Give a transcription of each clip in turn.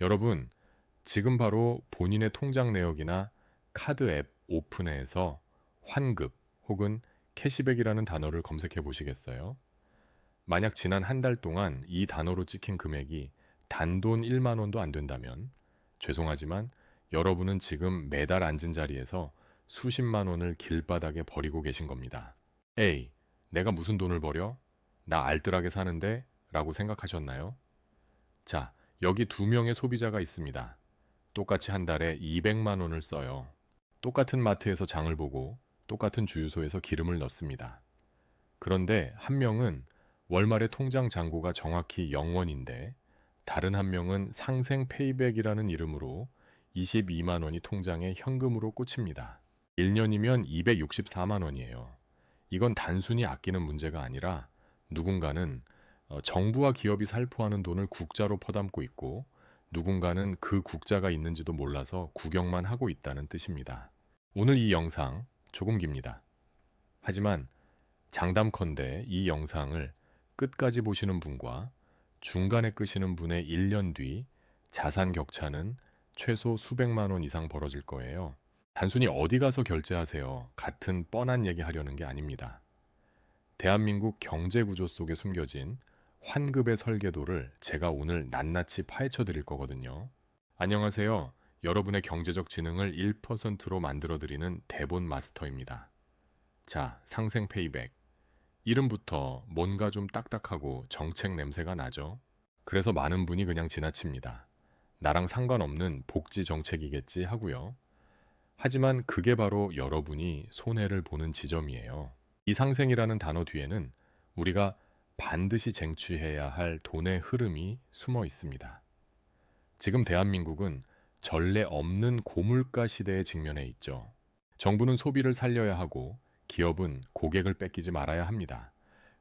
여러분, 지금 바로 본인의 통장 내역이나 카드 앱 오픈해서 환급 혹은 캐시백이라는 단어를 검색해 보시겠어요? 만약 지난 한 달 동안 이 단어로 찍힌 금액이 단돈 1만 원도 안 된다면 죄송하지만 여러분은 지금 매달 앉은 자리에서 수십만 원을 길바닥에 버리고 계신 겁니다. A. 내가 무슨 돈을 버려? 나 알뜰하게 사는데? 라고 생각하셨나요? 자, 여기 두 명의 소비자가 있습니다. 똑같이 한 달에 200만 원을 써요. 똑같은 마트에서 장을 보고 똑같은 주유소에서 기름을 넣습니다. 그런데 한 명은 월말에 통장 잔고가 정확히 0원인데 다른 한 명은 상생 페이백이라는 이름으로 22만 원이 통장에 현금으로 꽂힙니다. 1년이면 264만 원이에요. 이건 단순히 아끼는 문제가 아니라 누군가는 어, 정부와 기업이 살포하는 돈을 국자로 퍼담고 있고 누군가는 그 국자가 있는지도 몰라서 구경만 하고 있다는 뜻입니다. 오늘 이 영상 조금 깁니다. 하지만 장담컨대 이 영상을 끝까지 보시는 분과 중간에 끄시는 분의 1년 뒤 자산 격차는 최소 수백만 원 이상 벌어질 거예요. 단순히 어디 가서 결제하세요. 같은 뻔한 얘기 하려는 게 아닙니다. 대한민국 경제 구조 속에 숨겨진 환급의 설계도를 제가 오늘 낱낱이 파헤쳐 드릴 거거든요. 안녕하세요. 여러분의 경제적 지능을 1%로 만들어 드리는 대본 마스터입니다. 자, 상생 페이백. 이름부터 뭔가 좀 딱딱하고 정책 냄새가 나죠? 그래서 많은 분이 그냥 지나칩니다. 나랑 상관없는 복지 정책이겠지 하고요. 하지만 그게 바로 여러분이 손해를 보는 지점이에요. 이 상생이라는 단어 뒤에는 우리가 반드시 쟁취해야 할 돈의 흐름이 숨어 있습니다. 지금 대한민국은 전례 없는 고물가 시대에 직면해 있죠. 정부는 소비를 살려야 하고 기업은 고객을 뺏기지 말아야 합니다.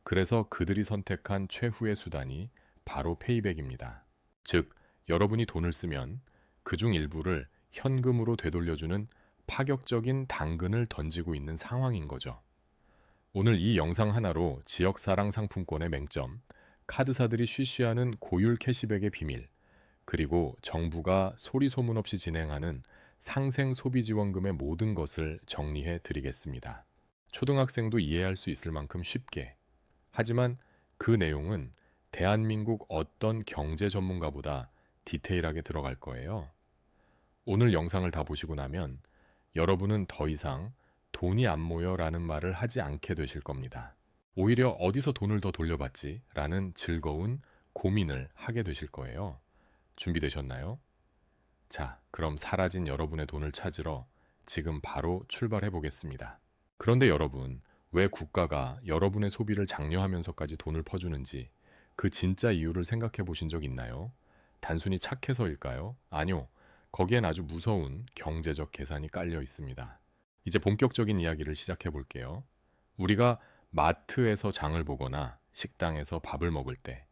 그래서 그들이 선택한 최후의 수단이 바로 페이백입니다. 즉, 여러분이 돈을 쓰면 그 중 일부를 현금으로 되돌려주는 파격적인 당근을 던지고 있는 상황인 거죠. 오늘 이 영상 하나로 지역 사랑 상품권의 맹점, 카드사들이 쉬쉬하는 고율 캐시백의 비밀, 그리고 정부가 소리 소문 없이 진행하는 상생 소비 지원금의 모든 것을 정리해 드리겠습니다. 초등학생도 이해할 수 있을 만큼 쉽게. 하지만 그 내용은 대한민국 어떤 경제 전문가보다 디테일하게 들어갈 거예요. 오늘 영상을 다 보시고 나면 여러분은 더 이상 돈이 안 모여 라는 말을 하지 않게 되실 겁니다. 오히려 어디서 돈을 더 돌려받지? 라는 즐거운 고민을 하게 되실 거예요. 준비되셨나요? 자, 그럼 사라진 여러분의 돈을 찾으러 지금 바로 출발해 보겠습니다. 그런데 여러분, 왜 국가가 여러분의 소비를 장려하면서까지 돈을 퍼주는지 그 진짜 이유를 생각해 보신 적 있나요? 단순히 착해서일까요? 아니요. 거기엔 아주 무서운 경제적 계산이 깔려 있습니다. 이제 본격적인 이야기를 시작해 볼게요. 우리가 마트에서 장을 보거나 식당에서 밥을 먹을 때,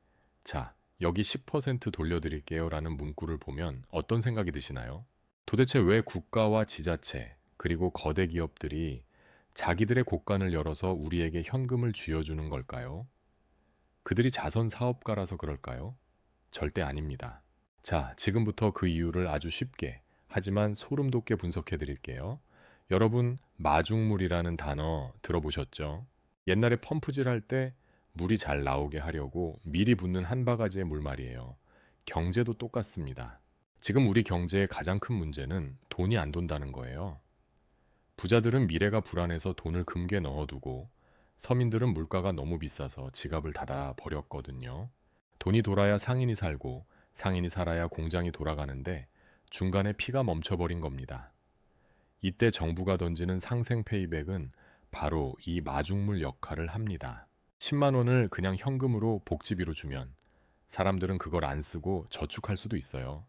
자, 여기 10% 돌려드릴게요 라는 문구를 보면 어떤 생각이 드시나요? 도대체 왜 국가와 지자체, 그리고 거대 기업들이 자기들의 곳간을 열어서 우리에게 현금을 쥐어주는 걸까요? 그들이 자선 사업가라서 그럴까요? 절대 아닙니다. 자, 지금부터 그 이유를 아주 쉽게, 하지만 소름 돋게 분석해 드릴게요. 여러분, 마중물이라는 단어 들어보셨죠? 옛날에 펌프질 할 때 물이 잘 나오게 하려고 미리 붓는 한 바가지의 물 말이에요. 경제도 똑같습니다. 지금 우리 경제의 가장 큰 문제는 돈이 안 돈다는 거예요. 부자들은 미래가 불안해서 돈을 금괴 넣어두고 서민들은 물가가 너무 비싸서 지갑을 닫아 버렸거든요. 돈이 돌아야 상인이 살고 상인이 살아야 공장이 돌아가는데 중간에 피가 멈춰버린 겁니다. 이때 정부가 던지는 상생 페이백은 바로 이 마중물 역할을 합니다. 10만 원을 그냥 현금으로 복지비로 주면 사람들은 그걸 안 쓰고 저축할 수도 있어요.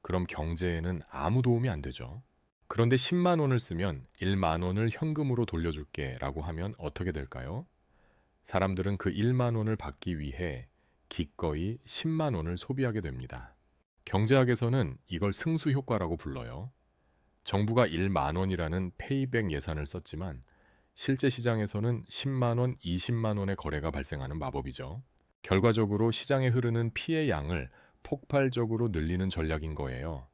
그럼 경제에는 아무 도움이 안 되죠. 그런데 10만 원을 쓰면 1만 원을 현금으로 돌려줄게 라고 하면 어떻게 될까요? 사람들은 그 1만 원을 받기 위해 기꺼이 10만 원을 소비하게 됩니다. 경제학에서는 이걸 승수 효과라고 불러요. 정부가 1만 원이라는 페이백 예산을 썼지만 실제 시장에서는 10만 원, 20만 원의 거래가 발생하는 마법이죠. 결과적으로 시장에 흐르는 피의 양을 폭발적으로 늘리는 전략인 거예요.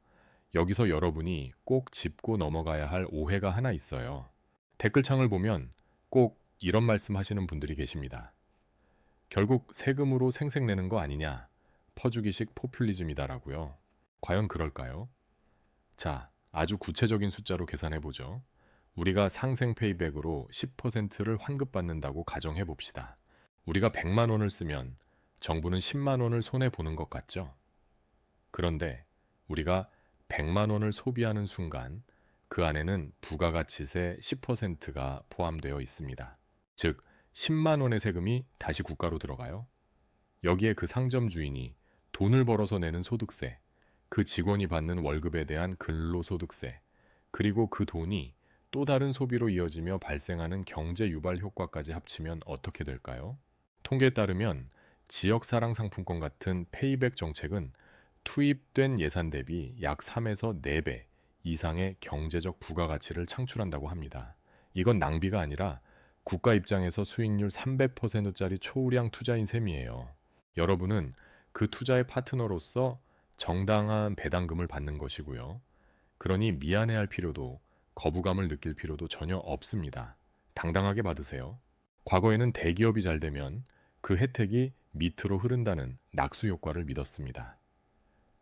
여기서 여러분이 꼭 짚고 넘어가야 할 오해가 하나 있어요. 댓글창을 보면 꼭 이런 말씀 하시는 분들이 계십니다. 결국 세금으로 생색내는 거 아니냐? 퍼주기식 포퓰리즘이다라고요. 과연 그럴까요? 자, 아주 구체적인 숫자로 계산해 보죠. 우리가 상생 페이백으로 10%를 환급받는다고 가정해 봅시다. 우리가 100만 원을 쓰면 정부는 10만 원을 손해 보는 것 같죠? 그런데 우리가 100만 원을 소비하는 순간 그 안에는 부가가치세 10%가 포함되어 있습니다. 즉 10만 원의 세금이 다시 국가로 들어가요. 여기에 그 상점 주인이 돈을 벌어서 내는 소득세, 그 직원이 받는 월급에 대한 근로소득세, 그리고 그 돈이 또 다른 소비로 이어지며 발생하는 경제 유발 효과까지 합치면 어떻게 될까요? 통계에 따르면 지역 사랑 상품권 같은 페이백 정책은 투입된 예산 대비 약 3에서 4배 이상의 경제적 부가가치를 창출한다고 합니다. 이건 낭비가 아니라 국가 입장에서 수익률 300%짜리 초우량 투자인 셈이에요. 여러분은 그 투자의 파트너로서 정당한 배당금을 받는 것이고요. 그러니 미안해할 필요도 거부감을 느낄 필요도 전혀 없습니다. 당당하게 받으세요. 과거에는 대기업이 잘 되면 그 혜택이 밑으로 흐른다는 낙수 효과를 믿었습니다.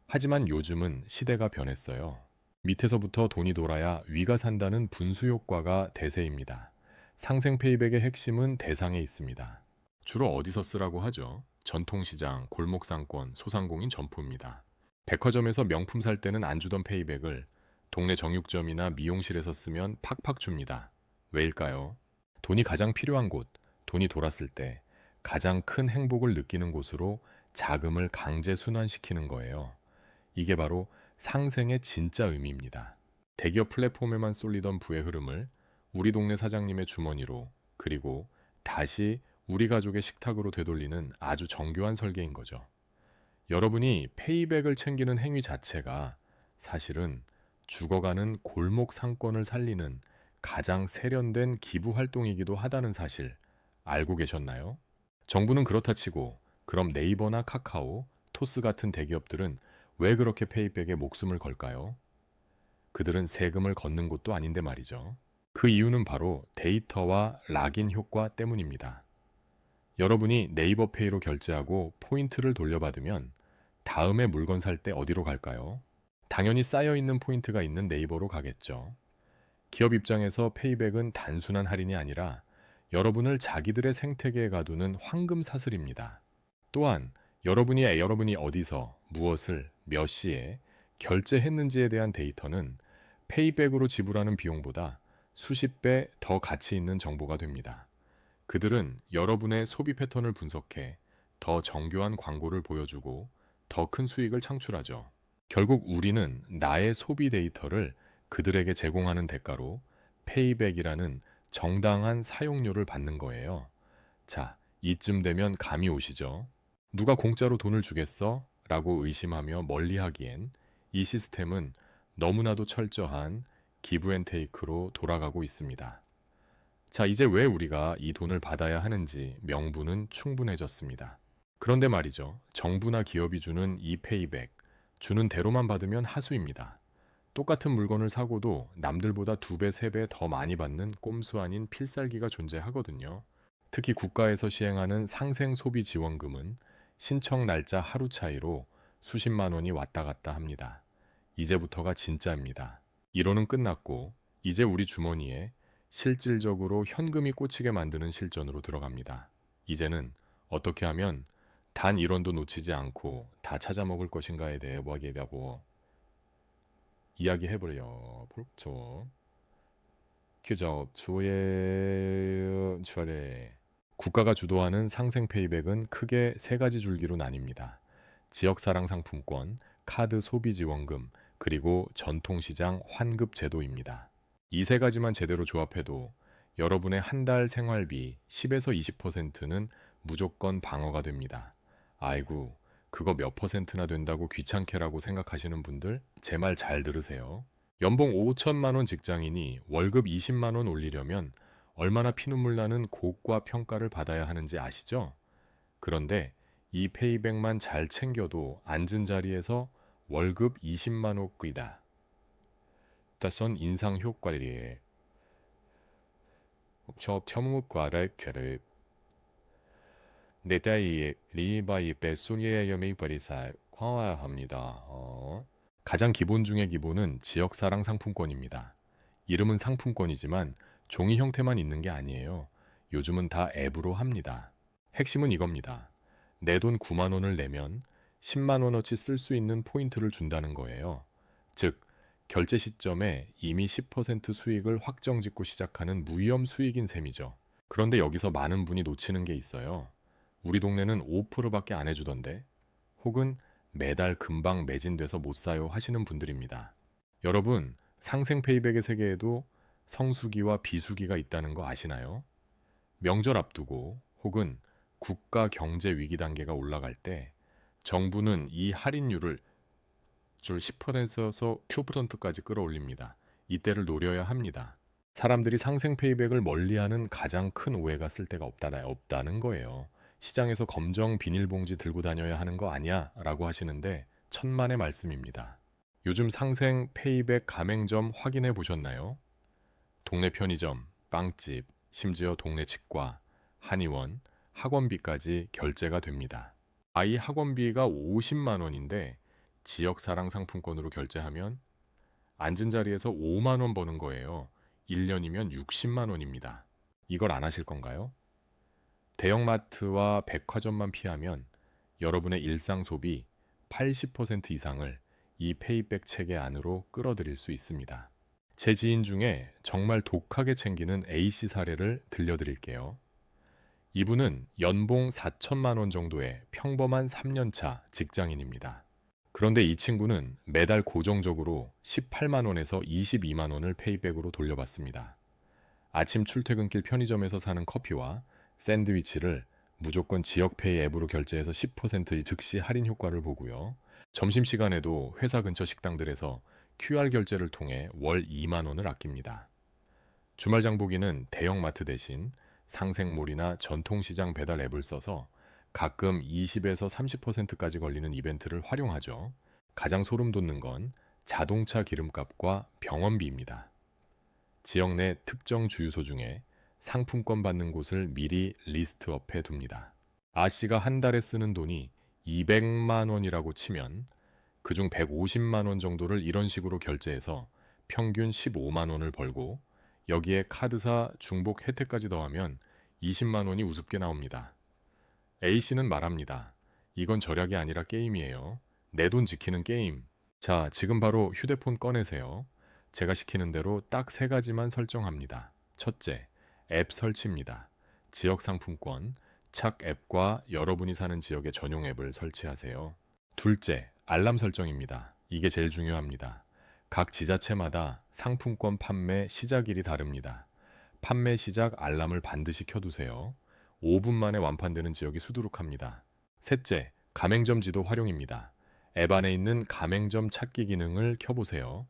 하지만 요즘은 시대가 변했어요. 밑에서부터 돈이 돌아야 위가 산다는 분수 효과가 대세입니다. 상생 페이백의 핵심은 대상에 있습니다. 주로 어디서 쓰라고 하죠? 전통시장, 골목상권, 소상공인 점포입니다. 백화점에서 명품 살 때는 안 주던 페이백을 동네 정육점이나 미용실에서 쓰면 팍팍 줍니다. 왜일까요? 돈이 가장 필요한 곳, 돈이 돌았을 때 가장 큰 행복을 느끼는 곳으로 자금을 강제 순환시키는 거예요. 이게 바로 상생의 진짜 의미입니다. 대기업 플랫폼에만 쏠리던 부의 흐름을 우리 동네 사장님의 주머니로 그리고 다시 우리 가족의 식탁으로 되돌리는 아주 정교한 설계인 거죠. 여러분이 페이백을 챙기는 행위 자체가 사실은 죽어가는 골목 상권을 살리는 가장 세련된 기부 활동이기도 하다는 사실 알고 계셨나요? 정부는 그렇다 치고 그럼 네이버나 카카오, 토스 같은 대기업들은 왜 그렇게 페이백에 목숨을 걸까요? 그들은 세금을 걷는 곳도 아닌데 말이죠. 그 이유는 바로 데이터와 락인 효과 때문입니다. 여러분이 네이버 페이로 결제하고 포인트를 돌려받으면 다음에 물건 살 때 어디로 갈까요? 당연히 쌓여 있는 포인트가 있는 네이버로 가겠죠. 기업 입장에서 페이백은 단순한 할인이 아니라 여러분을 자기들의 생태계에 가두는 황금 사슬입니다. 또한 여러분이 여러분이 어디서 무엇을 몇 시에 결제했는지에 대한 데이터는 페이백으로 지불하는 비용보다 수십 배 더 가치 있는 정보가 됩니다. 그들은 여러분의 소비 패턴을 분석해 더 정교한 광고를 보여주고 더 큰 수익을 창출하죠. 결국 우리는 나의 소비 데이터를 그들에게 제공하는 대가로 페이백이라는 정당한 사용료를 받는 거예요. 자, 이쯤 되면 감이 오시죠? 누가 공짜로 돈을 주겠어? 라고 의심하며 멀리 하기엔 이 시스템은 너무나도 철저한 기브앤테이크로 돌아가고 있습니다. 자, 이제 왜 우리가 이 돈을 받아야 하는지 명분은 충분해졌습니다. 그런데 말이죠. 정부나 기업이 주는 이 페이백, 주는 대로만 받으면 하수입니다. 똑같은 물건을 사고도 남들보다 두 배, 세 배 더 많이 받는 꼼수 아닌 필살기가 존재하거든요. 특히 국가에서 시행하는 상생 소비 지원금은 신청 날짜 하루 차이로 수십만 원이 왔다 갔다 합니다. 이제부터가 진짜입니다. 1호는 끝났고 이제 우리 주머니에 실질적으로 현금이 꽂히게 만드는 실전으로 들어갑니다. 이제는 어떻게 하면 단 1원도 놓치지 않고 다 찾아 먹을 것인가에 대해 이야기하고 이야기해보려 볼죠. 규적 주의 주례 국가가 주도하는 상생 페이백은 크게 세 가지 줄기로 나뉩니다. 지역사랑 상품권, 카드 소비 지원금, 그리고 전통시장 환급 제도입니다. 이 세 가지만 제대로 조합해도 여러분의 한 달 생활비 10에서 20%는 무조건 방어가 됩니다. 아이고, 그거 몇 퍼센트나 된다고 귀찮게라고 생각하시는 분들 제 말 잘 들으세요. 연봉 5천만 원 직장인이 월급 20만 원 올리려면 얼마나 피눈물 나는 고과 평가를 받아야 하는지 아시죠? 그런데 이 페이백만 잘 챙겨도 앉은 자리에서 월급 20만 원이다. 따선 인상 효과리에 저 평무과를 결을 내다이 리바이 배송의 염이 버리사 화합니다. 어. 가장 기본 중의 기본은 지역사랑 상품권입니다. 이름은 상품권이지만 종이 형태만 있는 게 아니에요. 요즘은 다 앱으로 합니다. 핵심은 이겁니다. 내 돈 9만 원을 내면 10만 원어치 쓸 수 있는 포인트를 준다는 거예요. 즉, 결제 시점에 이미 10% 수익을 확정 짓고 시작하는 무위험 수익인 셈이죠. 그런데 여기서 많은 분이 놓치는 게 있어요. 우리 동네는 5%밖에 안 해주던데, 혹은 매달 금방 매진돼서 못 사요 하시는 분들입니다. 여러분, 상생 페이백의 세계에도 성수기와 비수기가 있다는 거 아시나요? 명절 앞두고 혹은 국가 경제 위기 단계가 올라갈 때 정부는 이 할인율을 줄 10%에서 15%까지 끌어올립니다. 이때를 노려야 합니다. 사람들이 상생 페이백을 멀리하는 가장 큰 오해가 쓸 데가 없다나 없다는 거예요. 시장에서 검정 비닐봉지 들고 다녀야 하는 거 아니야? 라고 하시는데 천만의 말씀입니다. 요즘 상생 페이백 가맹점 확인해 보셨나요? 동네 편의점, 빵집, 심지어 동네 치과, 한의원, 학원비까지 결제가 됩니다. 아이 학원비가 50만 원인데 지역 사랑 상품권으로 결제하면 앉은 자리에서 5만 원 버는 거예요. 1년이면 60만 원입니다. 이걸 안 하실 건가요? 대형마트와 백화점만 피하면 여러분의 일상 소비 80% 이상을 이 페이백 체계 안으로 끌어들일 수 있습니다. 제 지인 중에 정말 독하게 챙기는 A씨 사례를 들려드릴게요. 이분은 연봉 4천만 원 정도의 평범한 3년차 직장인입니다. 그런데 이 친구는 매달 고정적으로 18만 원에서 22만 원을 페이백으로 돌려받습니다. 아침 출퇴근길 편의점에서 사는 커피와 샌드위치를 무조건 지역페이 앱으로 결제해서 10% 즉시 할인 효과를 보고요. 점심시간에도 회사 근처 식당들에서 QR 결제를 통해 월 2만 원을 아낍니다. 주말 장보기는 대형마트 대신 상생몰이나 전통시장 배달 앱을 써서 가끔 20에서 30%까지 걸리는 이벤트를 활용하죠. 가장 소름 돋는 건 자동차 기름값과 병원비입니다. 지역 내 특정 주유소 중에 상품권 받는 곳을 미리 리스트업해 둡니다. 아 씨가 한 달에 쓰는 돈이 200만 원이라고 치면 그중 150만 원 정도를 이런 식으로 결제해서 평균 15만 원을 벌고 여기에 카드사 중복 혜택까지 더하면 20만 원이 우습게 나옵니다. A씨는 말합니다. 이건 절약이 아니라 게임이에요. 내 돈 지키는 게임. 자, 지금 바로 휴대폰 꺼내세요. 제가 시키는 대로 딱 세 가지만 설정합니다. 첫째, 앱 설치입니다. 지역 상품권, 착 앱과 여러분이 사는 지역의 전용 앱을 설치하세요. 둘째, 알람 설정입니다. 이게 제일 중요합니다. 각 지자체마다 상품권 판매 시작일이 다릅니다. 판매 시작 알람을 반드시 켜두세요. 5분 만에 완판되는 지역이 수두룩합니다. 셋째, 가맹점 지도 활용입니다. 앱 안에 있는 가맹점 찾기 기능을 켜보세요.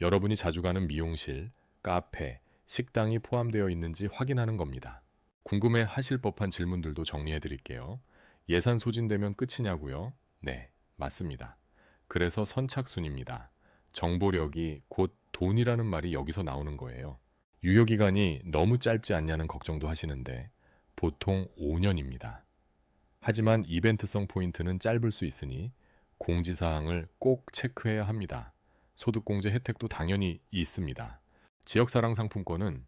여러분이 자주 가는 미용실, 카페, 식당이 포함되어 있는지 확인하는 겁니다. 궁금해 하실 법한 질문들도 정리해 드릴게요. 예산 소진되면 끝이냐고요? 네, 맞습니다. 그래서 선착순입니다. 정보력이 곧 돈이라는 말이 여기서 나오는 거예요. 유효기간이 너무 짧지 않냐는 걱정도 하시는데 보통 5년입니다. 하지만 이벤트성 포인트는 짧을 수 있으니 공지사항을 꼭 체크해야 합니다. 소득공제 혜택도 당연히 있습니다. 지역사랑 상품권은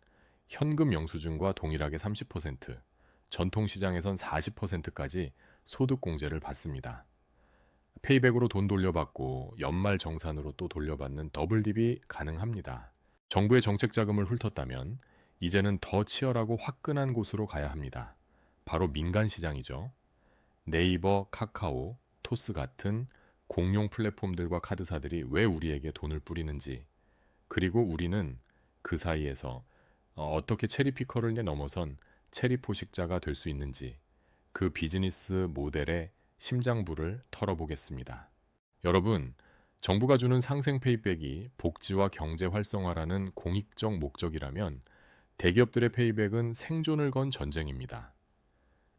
현금 영수증과 동일하게 30%, 전통시장에선 40%까지 소득공제를 받습니다. 페이백으로 돈 돌려받고 연말 정산으로 또 돌려받는 더블 딥이 가능합니다. 정부의 정책 자금을 훑었다면 이제는 더 치열하고 화끈한 곳으로 가야 합니다. 바로 민간 시장이죠. 네이버, 카카오, 토스 같은 공용 플랫폼들과 카드사들이 왜 우리에게 돈을 뿌리는지, 그리고 우리는 그 사이에서 어, 어떻게 체리피커를 내넘어선 체리 포식자가 될 수 있는지 그 비즈니스 모델의 심장부를 털어보겠습니다. 여러분, 정부가 주는 상생 페이백이 복지와 경제 활성화라는 공익적 목적이라면 대기업들의 페이백은 생존을 건 전쟁입니다.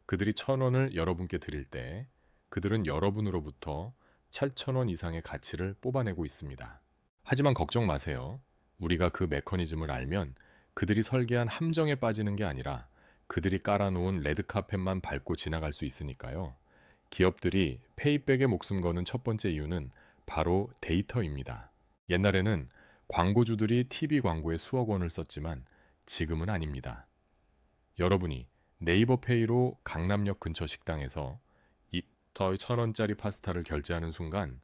그들이 천 원을 여러분께 드릴 때 그들은 여러분으로부터 7천원 이상의 가치를 뽑아내고 있습니다. 하지만 걱정 마세요. 우리가 그 메커니즘을 알면 그들이 설계한 함정에 빠지는 게 아니라 그들이 깔아놓은 레드카펫만 밟고 지나갈 수 있으니까요. 기업들이 페이백에 목숨 거는 첫 번째 이유는 바로 데이터입니다. 옛날에는 광고주들이 TV 광고에 수억 원을 썼지만 지금은 아닙니다. 여러분이 네이버 페이로 강남역 근처 식당에서 입터천 원짜리 파스타를 결제하는 순간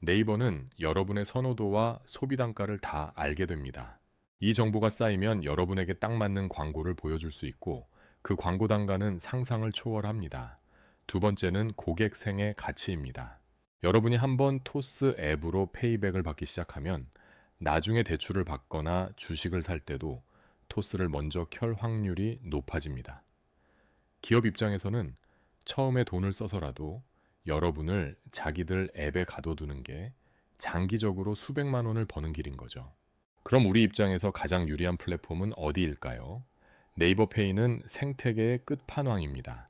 네이버는 여러분의 선호도와 소비 단가를 다 알게 됩니다. 이 정보가 쌓이면 여러분에게 딱 맞는 광고를 보여줄 수 있고 그 광고 단가는 상상을 초월합니다. 두 번째는 고객생의 가치입니다. 여러분이 한번 토스 앱으로 페이백을 받기 시작하면 나중에 대출을 받거나 주식을 살 때도 토스를 먼저 켤 확률이 높아집니다. 기업 입장에서는 처음에 돈을 써서라도 여러분을 자기들 앱에 가둬두는 게 장기적으로 수백만 원을 버는 길인 거죠. 그럼 우리 입장에서 가장 유리한 플랫폼은 어디일까요? 네이버 페이는 생태계의 끝판왕입니다.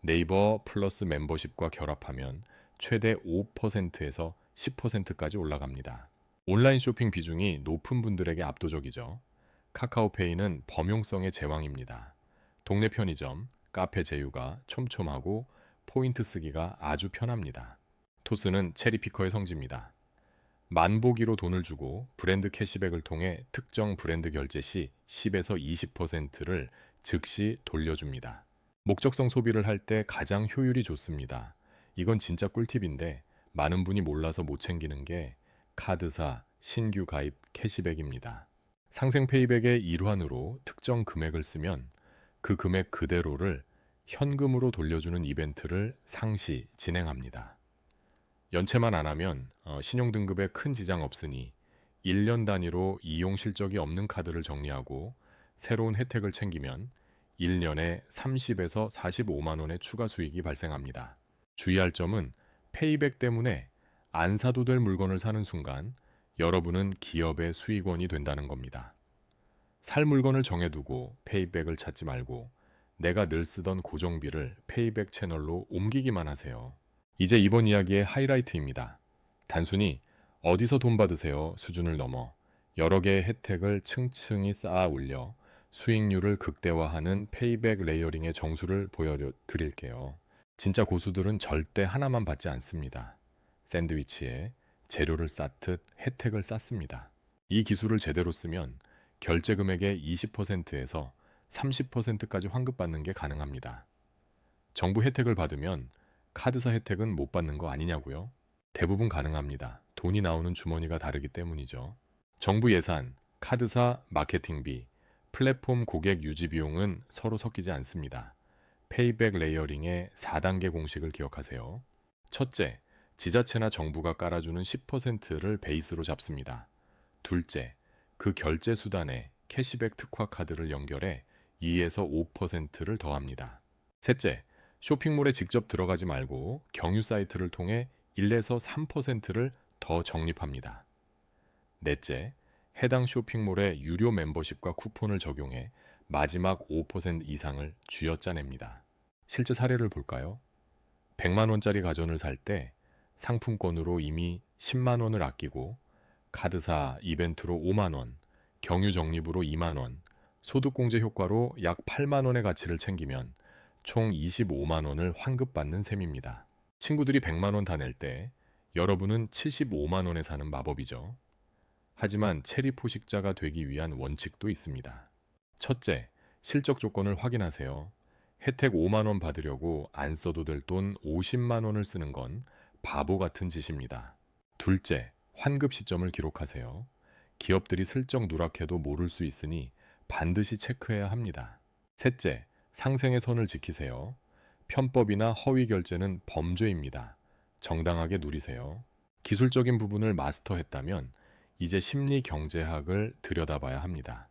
네이버 플러스 멤버십과 결합하면 최대 5%에서 10%까지 올라갑니다. 온라인 쇼핑 비중이 높은 분들에게 압도적이죠. 카카오페이는 범용성의 제왕입니다. 동네 편의점, 카페 제휴가 촘촘하고 포인트 쓰기가 아주 편합니다. 토스는 체리피커의 성지입니다. 만보기로 돈을 주고 브랜드 캐시백을 통해 특정 브랜드 결제 시 10에서 20%를 즉시 돌려줍니다. 목적성 소비를 할 때 가장 효율이 좋습니다. 이건 진짜 꿀팁인데 많은 분이 몰라서 못 챙기는 게 카드사, 신규 가입 캐시백입니다. 상생 페이백의 일환으로 특정 금액을 쓰면 그 금액 그대로를 현금으로 돌려주는 이벤트를 상시 진행합니다. 연체만 안 하면 어, 신용등급에 큰 지장 없으니 1년 단위로 이용 실적이 없는 카드를 정리하고 새로운 혜택을 챙기면 1년에 30에서 45만 원의 추가 수익이 발생합니다. 주의할 점은 페이백 때문에 안 사도 될 물건을 사는 순간 여러분은 기업의 수익원이 된다는 겁니다. 살 물건을 정해두고 페이백을 찾지 말고 내가 늘 쓰던 고정비를 페이백 채널로 옮기기만 하세요. 이제 이번 이야기의 하이라이트입니다. 단순히 어디서 돈 받으세요 수준을 넘어 여러 개의 혜택을 층층이 쌓아 올려 수익률을 극대화하는 페이백 레이어링의 정수를 보여드릴게요. 진짜 고수들은 절대 하나만 받지 않습니다. 샌드위치에 재료를 쌓듯 혜택을 쌓습니다. 이 기술을 제대로 쓰면 결제 금액의 20%에서 30%까지 환급받는 게 가능합니다. 정부 혜택을 받으면 카드사 혜택은 못 받는 거 아니냐고요? 대부분 가능합니다. 돈이 나오는 주머니가 다르기 때문이죠. 정부 예산, 카드사 마케팅비, 플랫폼 고객 유지 비용은 서로 섞이지 않습니다. 페이백 레이어링의 4단계 공식을 기억하세요. 첫째, 지자체나 정부가 깔아주는 10%를 베이스로 잡습니다. 둘째, 그 결제 수단에 캐시백 특화 카드를 연결해 2에서 5%를 더합니다. 셋째, 쇼핑몰에 직접 들어가지 말고 경유 사이트를 통해 1에서 3%를 더 적립합니다. 넷째, 해당 쇼핑몰의 유료 멤버십과 쿠폰을 적용해 마지막 5% 이상을 쥐어짜냅니다. 실제 사례를 볼까요? 100만 원짜리 가전을 살 때 상품권으로 이미 10만 원을 아끼고 카드사 이벤트로 5만 원, 경유 적립으로 2만 원, 소득공제 효과로 약 8만 원의 가치를 챙기면 총 25만 원을 환급받는 셈입니다. 친구들이 100만 원 다 낼 때 여러분은 75만 원에 사는 마법이죠. 하지만 체리 포식자가 되기 위한 원칙도 있습니다. 첫째, 실적 조건을 확인하세요. 혜택 5만 원 받으려고 안 써도 될 돈 50만 원을 쓰는 건 바보 같은 짓입니다. 둘째, 환급 시점을 기록하세요. 기업들이 슬쩍 누락해도 모를 수 있으니 반드시 체크해야 합니다. 셋째, 상생의 선을 지키세요. 편법이나 허위 결제는 범죄입니다. 정당하게 누리세요. 기술적인 부분을 마스터했다면 이제 심리 경제학을 들여다봐야 합니다.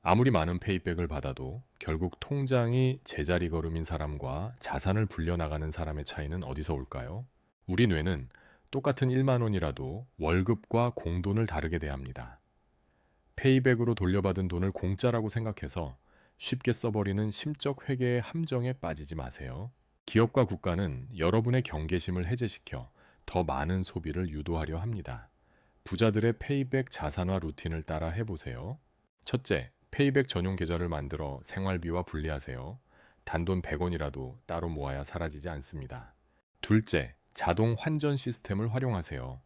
아무리 많은 페이백을 받아도 결국 통장이 제자리 걸음인 사람과 자산을 불려나가는 사람의 차이는 어디서 올까요? 우리 뇌는 똑같은 1만 원이라도 월급과 공돈을 다르게 대합니다. 페이백으로 돌려받은 돈을 공짜라고 생각해서 쉽게 써버리는 심적 회계의 함정에 빠지지 마세요. 기업과 국가는 여러분의 경계심을 해제시켜 더 많은 소비를 유도하려 합니다. 부자들의 페이백 자산화 루틴을 따라 해보세요. 첫째, 페이백 전용 계좌를 만들어 생활비와 분리하세요. 단돈 100원이라도 따로 모아야 사라지지 않습니다. 둘째, 자동 환전 시스템을 활용하세요.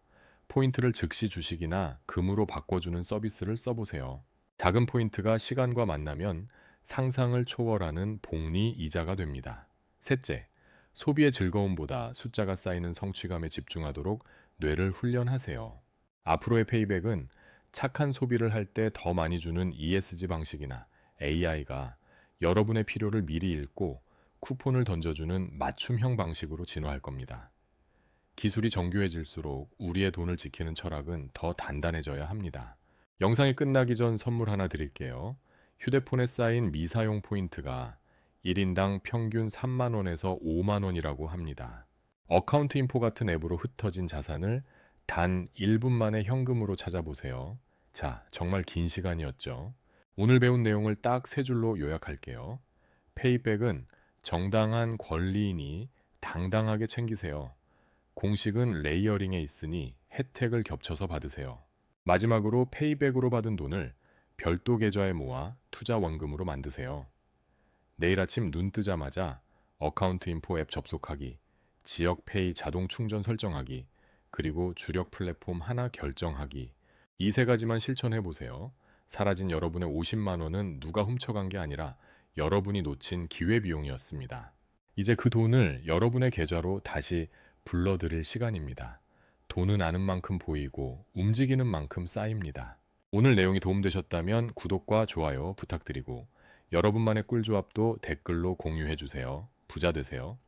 포인트를 즉시 주식이나 금으로 바꿔주는 서비스를 써보세요. 작은 포인트가 시간과 만나면 상상을 초월하는 복리 이자가 됩니다. 셋째, 소비의 즐거움보다 숫자가 쌓이는 성취감에 집중하도록 뇌를 훈련하세요. 앞으로의 페이백은 착한 소비를 할 때 더 많이 주는 ESG 방식이나 AI가 여러분의 필요를 미리 읽고 쿠폰을 던져주는 맞춤형 방식으로 진화할 겁니다. 기술이 정교해질수록 우리의 돈을 지키는 철학은 더 단단해져야 합니다. 영상이 끝나기 전 선물 하나 드릴게요. 휴대폰에 쌓인 미사용 포인트가 1인당 평균 3만원에서 5만원이라고 합니다. 어카운트 인포 같은 앱으로 흩어진 자산을 단 1분 만에 현금으로 찾아보세요. 자, 정말 긴 시간이었죠. 오늘 배운 내용을 딱 세 줄로 요약할게요. 페이백은 정당한 권리인이 당당하게 챙기세요. 공식은 레이어링에 있으니 혜택을 겹쳐서 받으세요. 마지막으로 페이백으로 받은 돈을 별도 계좌에 모아 투자 원금으로 만드세요. 내일 아침 눈 뜨자마자 어카운트 인포 앱 접속하기, 지역 페이 자동 충전 설정하기, 그리고 주력 플랫폼 하나 결정하기. 이 세 가지만 실천해 보세요. 사라진 여러분의 50만 원은 누가 훔쳐간 게 아니라 여러분이 놓친 기회 비용이었습니다. 이제 그 돈을 여러분의 계좌로 다시 불러드릴 시간입니다. 돈은 아는 만큼 보이고 움직이는 만큼 쌓입니다. 오늘 내용이 도움되셨다면 구독과 좋아요 부탁드리고 여러분만의 꿀조합도 댓글로 공유해 주세요. 부자 되세요.